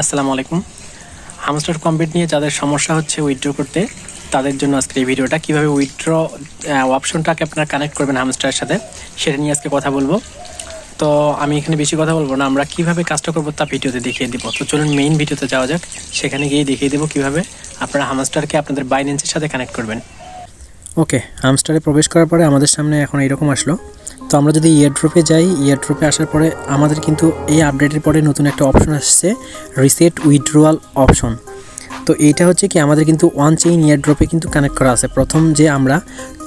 আসসালামু আলাইকুম। Hamster complete নিয়ে যাদের সমস্যা হচ্ছে উইথড্র করতে, তাদের জন্য আজকে এই ভিডিওটা। কীভাবে উইথড্র অপশনটাকে আপনারা কানেক্ট করবেন হামস্টারের সাথে, সেটা নিয়ে আজকে কথা বলব। তো আমি এখানে বেশি কথা বলব না, আমরা কীভাবে কাজটা করব তা ভিডিওতে দেখিয়ে দিব। তো চলুন মেইন ভিডিওতে যাওয়া যাক। সেখানে গিয়ে দেখিয়ে দেবো কীভাবে আপনারা হামস্টারকে আপনাদের বাইন্যান্সের সাথে কানেক্ট করবেন। ওকে হামস্টারে প্রবেশ করার পরে আমাদের সামনে এখন এরকম আসলো। তো আমরা যদি ইয়ারড্রপে যাই ইয়ারড্রপে আসার পরে আমাদের কিন্তু এই আপডেটের পরে নতুন একটা অপশন আসছে রিসেট উইথড্রোয়াল অপশন তো এইটা হচ্ছে কি আমাদের কিন্তু ওয়ান চেইন ইয়ারড্রপে কিন্তু কানেক্ট করা আছে। প্রথম যে আমরা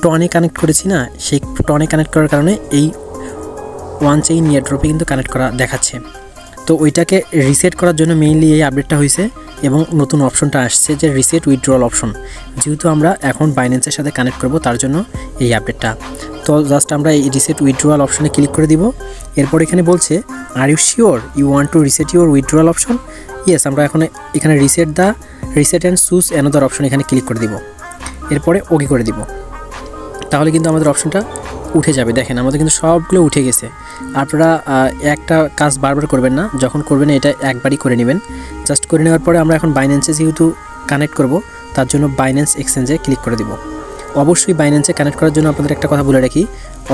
টনে কানেক্ট করেছি না, সেই টনে কানেক্ট করার কারণে এই ওয়ান চেইন ইয়ারড্রপে কিন্তু কানেক্ট করা দেখাচ্ছে। তো ওইটাকে রিসেট করার জন্য মেইনলি এই আপডেটটা হয়েছে এবং নতুন অপশনটা আসছে যে রিসেট উইথড্রল অপশন যেহেতু আমরা এখন বাইন্যান্সের সাথে কানেক্ট করব, তার জন্য এই আপডেটটা তো জাস্ট আমরা এই রিসেট উইথড্রল অপশনে ক্লিক করে দিব। এরপর এখানে বলছে are you sure you want to reset your withdrawal option yes আমরা এখন এখানে reset the reset and choose another option এখানে ক্লিক করে দিব। এরপরে ওকে করে দিব। তাহলে কিন্তু আমাদের অপশনটা উঠে যাবে। দেখেন, আমাদের কিন্তু সবগুলো উঠে গেছে। আপনারা একটা কাজ বারবার করবেন না। যখন করবেন এটা একবারই করে নেবেন। জাস্ট করে নেওয়ার পরে আমরা এখন বাইন্যান্সে যেহেতু কানেক্ট করব, তার জন্য বাইন্যান্স এক্সচেঞ্জে ক্লিক করে দিব। অবশ্যই বাইন্যান্সে কানেক্ট করার জন্য আপনাদের একটা কথা বলে রাখি।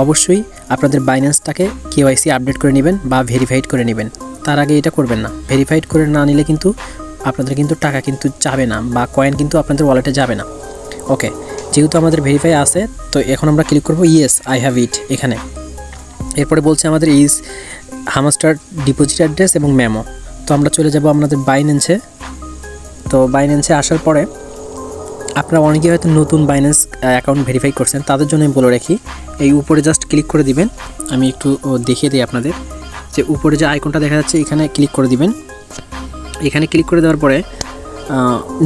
অবশ্যই আপনাদের বাইন্যান্সটাকে কেওয়াইসি আপডেট করে নেবেন বা ভেরিফাইড করে নেবেন। তার আগে এটা করবেন না। ভেরিফাইড করে না নিলে কিন্তু আপনাদের কিন্তু টাকা কিন্তু যাবে না বা কয়েন কিন্তু আপনাদের ওয়ালেটে যাবে না। ওকে যেহেতু আমাদের ভেরিফাই আছে, তো এখন আমরা ক্লিক করব ইয়েস আই হ্যাভ ইট এখানে। এরপরে বলছে আমাদের ইজ হামাস্টার ডিপোজিট অ্যাড্রেস এবং মেমো তো আমরা চলে যাব আপনাদের বাইন্যান্সে তো বাইন্যান্সে আসার পরে আপনারা অনেকে হয়তো নতুন বাইন্যান্স অ্যাকাউন্ট ভেরিফাই করছেন, তাদের জন্য আমি বলে রাখি, এই উপরে জাস্ট ক্লিক করে দিবেন। আমি একটু দেখিয়ে দিই আপনাদের। যে উপরে যে আইকনটা দেখা যাচ্ছে, এখানে ক্লিক করে দিবেন। এখানে ক্লিক করে দেওয়ার পরে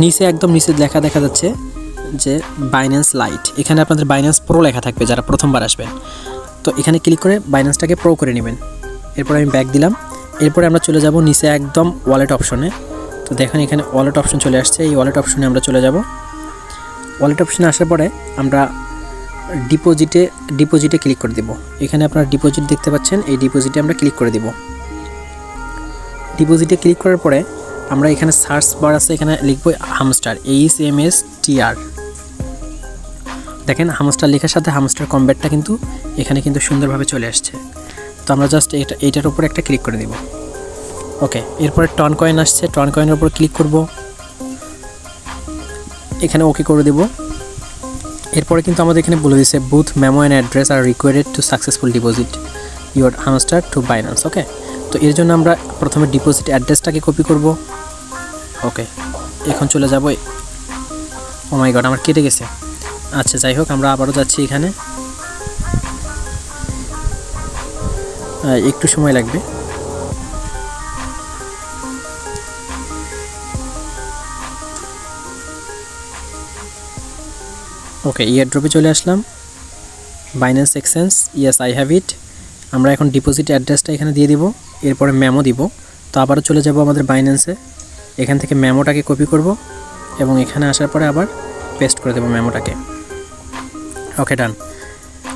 নিচে একদম নিচে লেখা দেখা যাচ্ছে যে বাইন্যান্স লাইট এখানে আপনাদের বাইন্যান্স প্রো লেখা থাকবে যারা প্রথমবার আসবেন। তো এখানে ক্লিক করে বাইন্যান্সটাকে প্রো করে নেবেন। এরপর আমি ব্যাক দিলাম। এরপরে আমরা চলে যাব নিচে একদম ওয়ালেট অপশনে তো দেখেন এখানে ওয়ালেট অপশন চলে আসছে। এই ওয়ালেট অপশনে আমরা চলে যাব। ওয়ালেট অপশনে আসার পরে আমরা ডিপোজিটে ডিপোজিটে ক্লিক করে দেব। এখানে আপনারা ডিপোজিট দেখতে পাচ্ছেন, এই ডিপোজিটে আমরা ক্লিক করে দেব। ডিপোজিটে ক্লিক করার পরে আমরা এখানে সার্চ বার আছে, এখানে লিখব Hamster H M S T R দেখেন হামস্টার লেখার সাথে হামস্টার কম্ব্যাটটা কিন্তু এখানে কিন্তু সুন্দরভাবে চলে আসছে। তো আমরা জাস্ট এটা এইটার উপর একটা ক্লিক করে দিব। ওকে এরপরে টন কয়েন আসছে টন কয়েনের উপর ক্লিক করব। এখানে ওকে করে দেব। এরপরে কিন্তু আমাদের এখানে বলে দিচ্ছে both memo and address are required to successful deposit your Hamster to Binance okay তো এর জন্য আমরা প্রথমে ডিপোজিট অ্যাড্রেসটাকে কপি করব। ওকে এখন চলে যাব। ও মাই গড আমার কেটে গেছে। আচ্ছা যাই হোক, আমরা আবারও যাচ্ছি এখানে। একটু সময় লাগবে। ওকে ইয়ার ড্রপে চলে আসলাম। Binance exchange yes I have it আমরা এখন ডিপোজিট অ্যাড্রেসটা এখানে দিয়ে দিব, এরপরে মেমো দিব। তো আবারও চলে যাব আমাদের বাইন্যান্সে এখান থেকে মেমোটাকে কপি করব এবং এখানে আসার পরে আবার পেস্ট করে দেবো মেমোটাকে ওকে ডান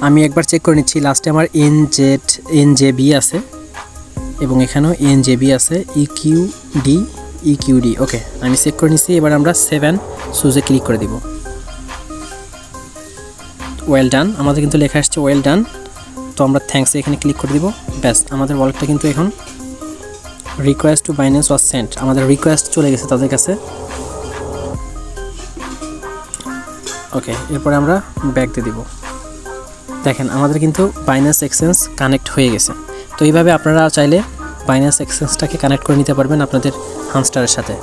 আমি একবার চেক করে নিচ্ছি লাস্টে আমার N Z N J B আছে এবং এখানেও এন জে বি আছে E Q D E D okay আমি চেক করে নিচ্ছি, এবার আমরা সেভেন সুজে ক্লিক করে দিব। ওয়েল ডান আমাদের কিন্তু লেখা আসছে ওয়েল ডান তো আমরা থ্যাঙ্কস এখানে ক্লিক করে দিব। ব্যাস, আমাদের ওয়ালেটটা কিন্তু এখন request to Binance was sent আমাদের রিকোয়েস্ট চলে গেছে তাদের কাছে। ওকে এরপরে আমরা ব্যাক দিয়ে দিব। দেখেন, আমাদের কিন্তু বাইন্যান্স এক্সচেঞ্জ কানেক্ট হয়ে গেছে। তো এইভাবে আপনারা চাইলে বাইন্যান্স এক্সচেঞ্জটাকে কানেক্ট করে নিতে পারবেন আপনাদের হামস্টারের সাথে।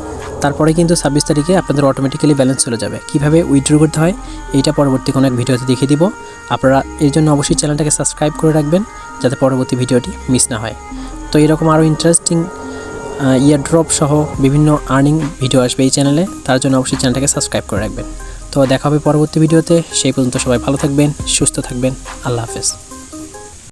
তারপরে কিন্তু ছাব্বিশ তারিখে আপনাদের অটোমেটিক্যালি ব্যালেন্স চলে যাবে। কীভাবে উইথড্র করতে হয়, এইটা পরবর্তী কোনো এক ভিডিওতে দেখিয়ে দিব। আপনারা এর জন্য অবশ্যই চ্যানেলটাকে সাবস্ক্রাইব করে রাখবেন, যাতে পরবর্তী ভিডিওটি মিস না হয়। তো এরকম আরও ইন্টারেস্টিং ইয়ার ড্রপ সহ বিভিন্ন আর্নিং ভিডিও আসবে এই চ্যানেলে তার জন্য অবশ্যই চ্যানেলটাকে সাবস্ক্রাইব করে রাখবেন। তো দেখা হবে পরবর্তী ভিডিওতে, সেই পর্যন্ত সবাই ভালো থাকবেন, সুস্থ থাকবেন, আল্লাহ হাফেজ।